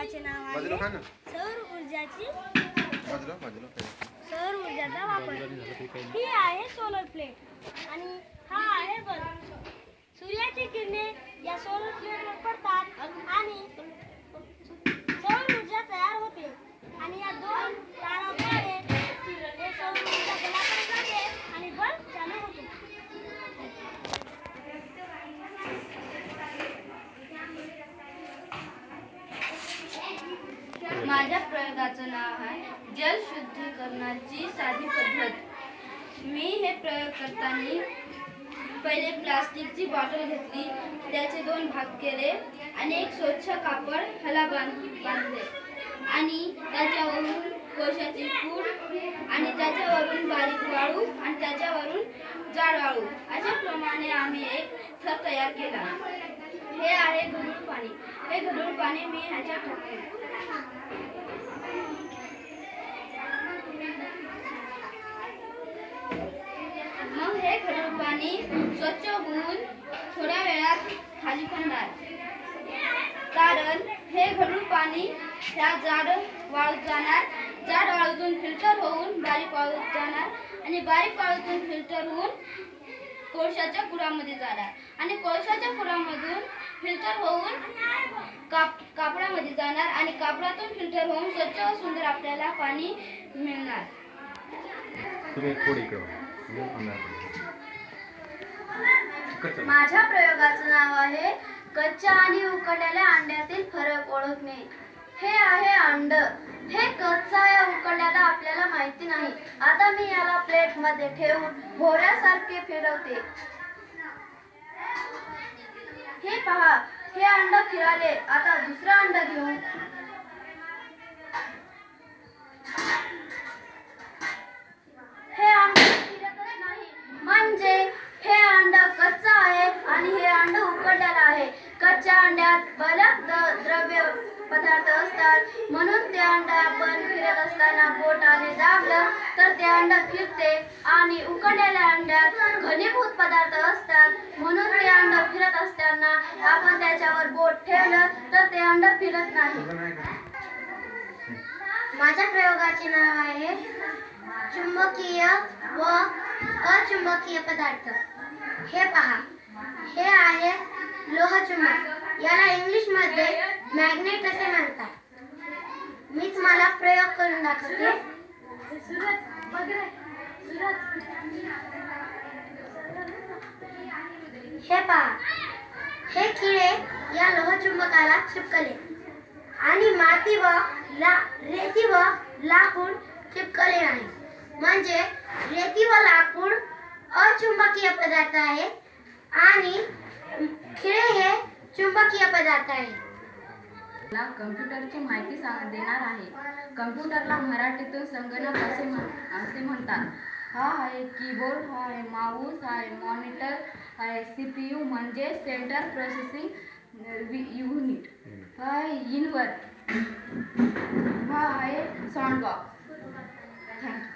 प्रयोगाचे नाव बाजूला खा आहे ना. सौर ऊर्जाची बाजूला बाजूला सौर ऊर्जाचा वापर. ही आहे सोलर प्लेट आणि हा आहे बल्ब सूर्याची किरणे या सोलर प्लेटवर पडतात आणि सौर ऊर्जा तयार होते. आणि या प्लास्टिकची बॉटल घेतली. त्याचे दोन भाग केले आणि एक स्वच्छ कापड ह्याला बांध बांधले. आणि त्याच्यावरून कोळशाची पूड आणि त्याच्यावरून बारीक वाळू आणि त्याच्यावरून जाड वाळू. अशाप्रमाणे आम्ही एक थर तयार केला. हे आहे गढूळ पाणी. हे गढूळ पाणी मी ह्याच्यात टाकले हे गढूळ पाणी स्वच्छ होऊन थोड्या वेळात खाली पडणार. कारण हे गढूळ पाणी ह्या जाड वाळूत जाणार. जाड वाळूतून फिल्टर होऊन बारीक वाळूत जाणार आणि बारीक वाळूतून फिल्टर होऊन कोळशाच्या पुरामध्ये जाणार. आणि कोळशाच्या पुरामधून फिल्टर होऊन काप कापडामध्ये जाणार आणि कापडातून फिल्टर होऊन स्वच्छ व सुंदर आपल्याला पाणी मिळणार. माझ्या प्रयोगाचं नाव आहे कच्च्या आणि उकडलेल्या अंड्यातील फरक ओळखणे. हे आहे अंड. हे कच्चा या उकडण्याला आपल्याला माहिती नाही. आता मी याला प्लेटमध्ये ठेवून भोऱ्यासारखे फिरवते. हे पहा हे अंड फिराले. आता दुसरं अंड घेऊन कच्च्या अंड्यात बलक द्रव्य पदार्थ असतात. म्हणून ते अंड आपण फिरत असताना बोटाने दाबलं तर ते अंड फिरते आणि उकडलेल्या अंड्यात घनीभूत पदार्थ असतात. म्हणून ते अंड फिरत असताना आपण त्याच्यावर बोट ठेवलं तर ते अंड फिरत नाही. माझ्या प्रयोगाचे नाव आहे चुंबकीय व अचुंबकीय पदार्थ. हे पहा. हे आहे लोहचुंबक याला इंग्लिशमध्ये मॅग्नेट असे म्हणतात. मी तुम्हाला प्रयोग करून दाखवते. हे पहा. हे किळे या लोहचुंबकाला चिपकले. आणि माती व ला रेती व लाकूड चिपकले नाही म्हणजे रेती व लाकूड अचुंबकीय पदार्थ आहे. आणि खिळे हे चुंबकीय पदार्थ आहे. ला कम्प्युटरची माहिती सांग देणार आहे. कम्प्युटरला मराठीतून संगणक असे म्हण असे म्हणतात. हा आहे कीबोर्ड हा आहे माऊस हा आहे मॉनिटर हा आहे सी पी यू म्हणजे सेंट्रल प्रोसेसिंग युनिट हा आहे इन्व्हर्ट हा आहे साऊंड बॉक्स थँक्यू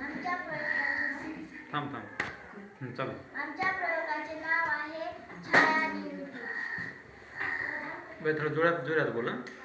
आमच्या प्रयोगाचे थांब थांब. हं, चला. बाई थोडं जोरात जोरात बोला हा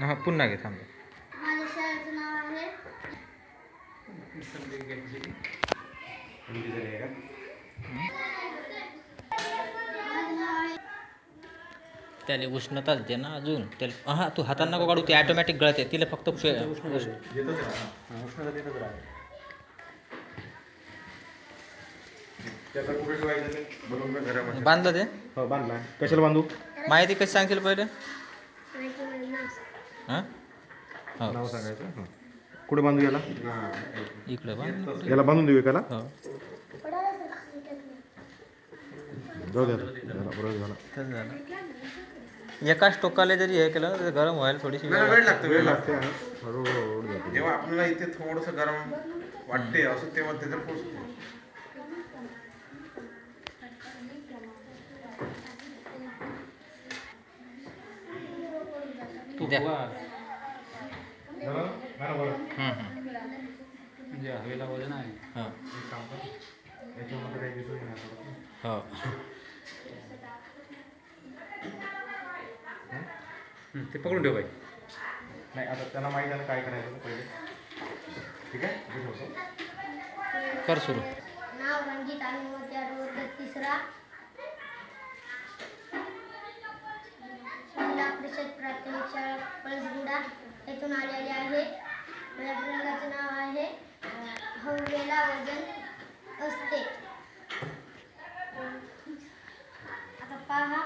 हा पुन्हा घे थांब. त्याने उष्णता नाव उष्णताच ना अजून. त्याला हा तू हातांना काढू ते ऑटोमॅटिक गळते तिला फक्त उष्णता देतच त्याचा कुठे ठेवायचं ते? बनवून का घरामध्ये. बांधलं ते? हो बांधला. कशाला बांधू? माहिती कशी सांगशील पहिले? नाव हां? नाव सांगायचं. कुठे बांधू याला? इकडे. बांध. याला बांधून देऊ एकाला? हो. जाऊ द्या झाला बरोबर झाला. तसं झालं. एकाच टोकाला जरी हे केलं तर गरम व्हायला थोडीशी वेळ वेळ लागतो. वेळ लागते हा. हळूहळू जाते. जेव्हा आपल्याला इथे थोडंसं गरम वाटते असं तेव्हा त्याचं पोचते. द्या. झालं? झालं बरं. हं, हं. म्हणजे हवेला वजन आहे. हो. हो. हं, ते पकडून ठेव बाई. नाही आता त्यांना माहिती आहे ना काय करायचं पहिले. ठीक आहे? कर सुरू. नाव आणि तिसरा. परिषद प्राथमिक शाळा पळसगुडा येथून आलेले आहे. माझ्या प्रयोगाचे नाव आहे हवेला वजन असते. आता पहा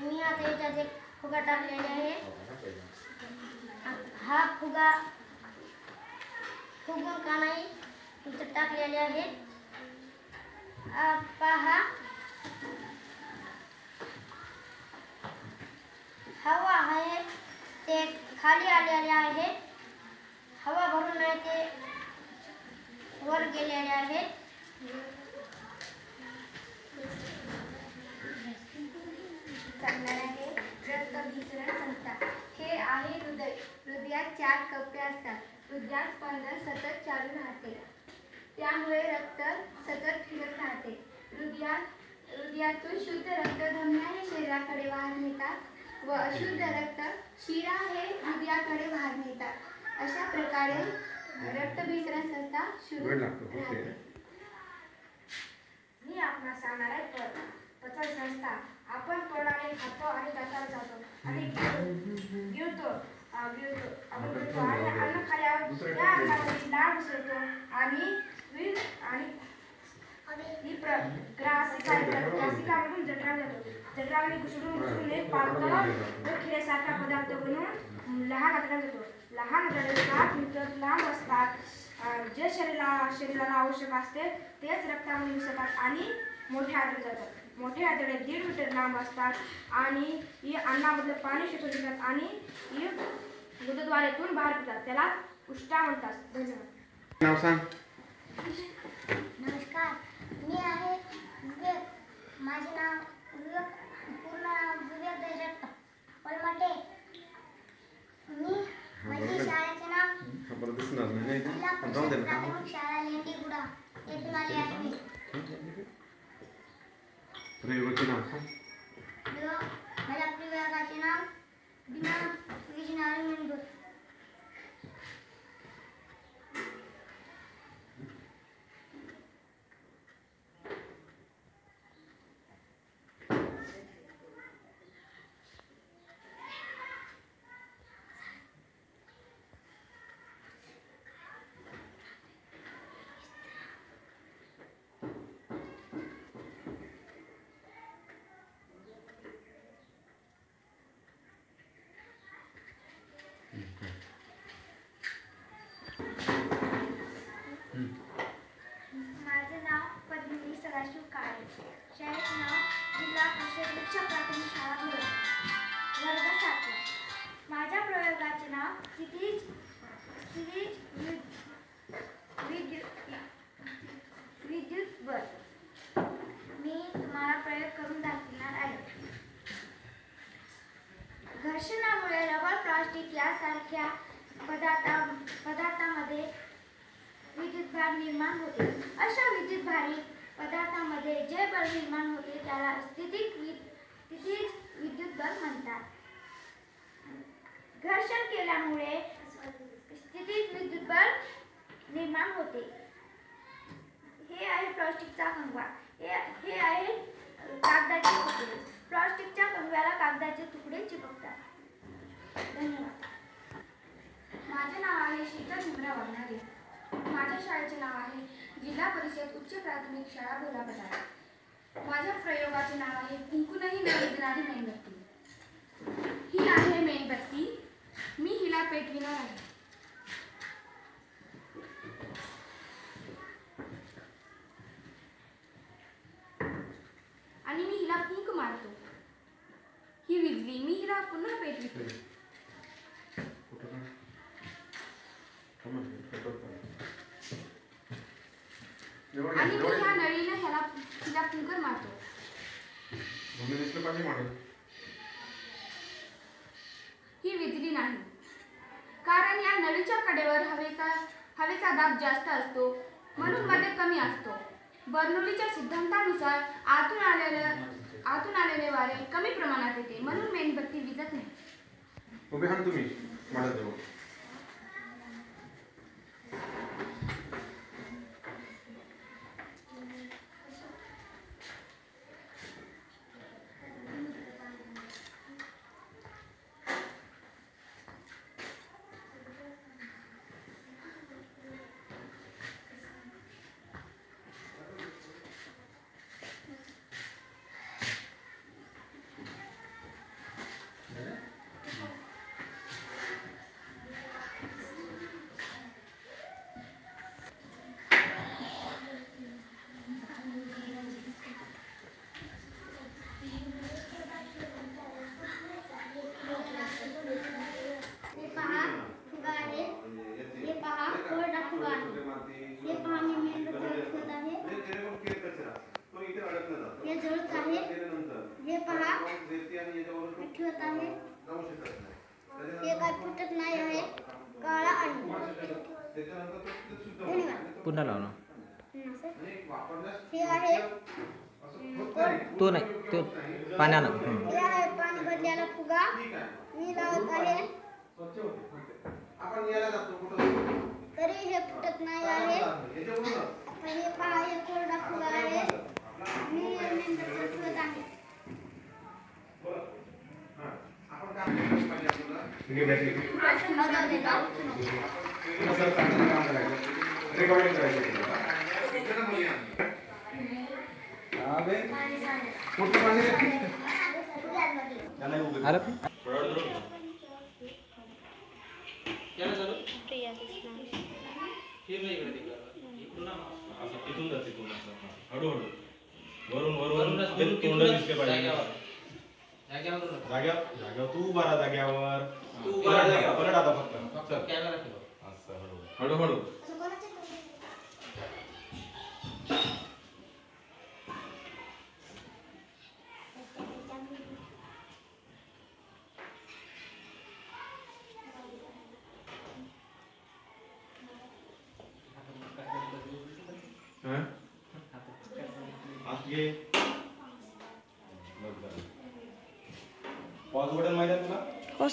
मी आता याच्यात एक फुगा टाकलेले आहे. हा फुगा फुगून का नाही इथं टाकलेले आहे आ, पहा. हवा आहे ते खाली आलेले आहे. हवा भरून नाही ते वर गेलेले आहेत सांगणार आहे. रक्तभिसरण हे आहे हृदय. हृदयात चार कप्पे असतात. हृदयात स्पंदन सतत चालू राहते. त्यामुळे रक्त सतत फिरत राहते. हृदयात हृदयातून शुद्ध रक्तधमन्या हे शरीराकडे वाहन येतात व अशुद्ध रक्त शिरा हे हृदयाकडे वाहून येतात अशा प्रकारे रक्तभिसरण संस्था सुरू. राहते. मी आपणास सांगणार आहे पद पचन संस्था. आपण तोंडाने खातो आणि दाताला जातो. आणि गिळतो गिळतो अं, गिळतो आपण गिळतो आणि अन्न खाल्यावर त्या अन्नामध्ये लाळ आणि आणि ही प्रक्रिया ग्रासिकामधून जठराला जातो घुसळून घुसळून एक पातळ व खिऱ्यासारखा पदार्थ बनवून लहान आतड्यात जातो लहान आतड्यात सात मीटर लांब असतात. जे शरीराला शरीराला आवश्यक असते तेच रक्तामध्ये मिसळतात आणि मोठ्या आतड्यात जातात. मोठ्या आतड्यात दीड मीटर लांब असतात आणि ही अन्नामधलं पाणी शोषून घेतात आणि ही गुदद्वारेतून बाहेर पडतात. त्याला उष्टा म्हणतात. धन्यवाद. नाव सांग. नमस्कार. मी आहे माझे नाव पूर्ण नाव विवेक देशट पलमटे. मी माझी शाळेचे नाव दिसणार नाही प्राथमिक शाळा लेंडीगुडा येथून आले मी. प्रयोगाचे नाव माझ्या प्रयोगाचे नाव बिना विजनारी मेंदूर माझे नाव पद्मिनी सदाशिव काळे शाळेचे नाव जिल्हा प्राथमिक शाळा धुळे वर्ग सातवा माझ्या प्रयोगाचे नाव क्षितिज क्षितिज विद्युत विद्युत बल मी तुम्हाला प्रयोग करून दाखवणार आहे घर्षणामुळे रबर प्लास्टिक यासारख्या पदार्था पदार्थामध्ये विद्युतभार निर्माण होते. अशा विद्युतभारी पदार्थामध्ये जे बल निर्माण होते त्याला स्थितिक वि स्थितीज विद्युत बल म्हणतात. केल्यामुळे स्थितीत विद्युत बल निर्माण होते. हे आहे प्लास्टिकचा कंगवा. हे हे आहे कागदाचे तुकडे. प्लास्टिकच्या कंगव्याला कागदाचे तुकडे चिपकतात. धन्यवाद. माझे नाव आहे शीतल भीमराव वाघमारे. माझ्या शाळेचे नाव आहे जिल्हा परिषद उच्च प्राथमिक शाळा बोलापटा माझ्या प्रयोगाचे नाव आहे कुंकूनही न मेणबत्ती ही आहे मेणबत्ती मी हिला पेटविणार आहे. आणि मी हिला कुंक मारतो. ही विजली मी हिला पुन्हा पेटवितो कुठं काय? थांबा, पेट्रोल पंप. एवढं आणि मी ह्या नळीने ह्याला हिला फुंकर मारतो. पाहिजे मॉडेल ही विजली नाही. कारण या नळीच्या कडेवर हवेचा हवेचा दाब जास्त असतो म्हणून मध्ये कमी असतो. बर्नौलीच्या सिद्धांतानुसार आतून आलेलं आतून आलेले वारे कमी प्रमाणात येते म्हणून मेणबत्ती विजत नाही. उभे हा तुम्ही. मॉडेल जवळ हे पहा मी ठेवत आहे हे काय फुटत नाही आहे काळा आहे धन्यवाद पुन्हा लाव ना हं. हे आहे तो नाही तो पाण्यानं हं. हे आहे पाणी भरलेला फुगा मी लावत आहे आपण तरी हे फुटत नाही आहे आता हे पहा आपल्याला तुम्ही बॅटरी पुन्हा सर सांगितलं काम करायचं रेकॉर्डिंग करायचं तुम्हाला. हा बे. कुठं पाणी रे? त्याला उभं. आलं का? असं तिथून जा तिथून असं. हळूहळू वरून वरून ते तोंड दिसले पाहिजे जाग्यावर जाग्यावर तू उभा राहा जाग्यावर पलट पलट आता फक्त चल. असं हळू हळूहळू हं? हात घे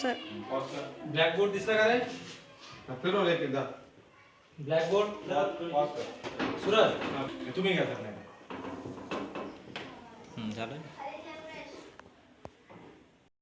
सर। पॉज कर ब्लॅकबोर्ड दिसला का रे फिरव एक एकदा ब्लॅकबोर्ड। पॉज कर। सूरज। हा, तुम्ही घ्या सर नाही हं, झालं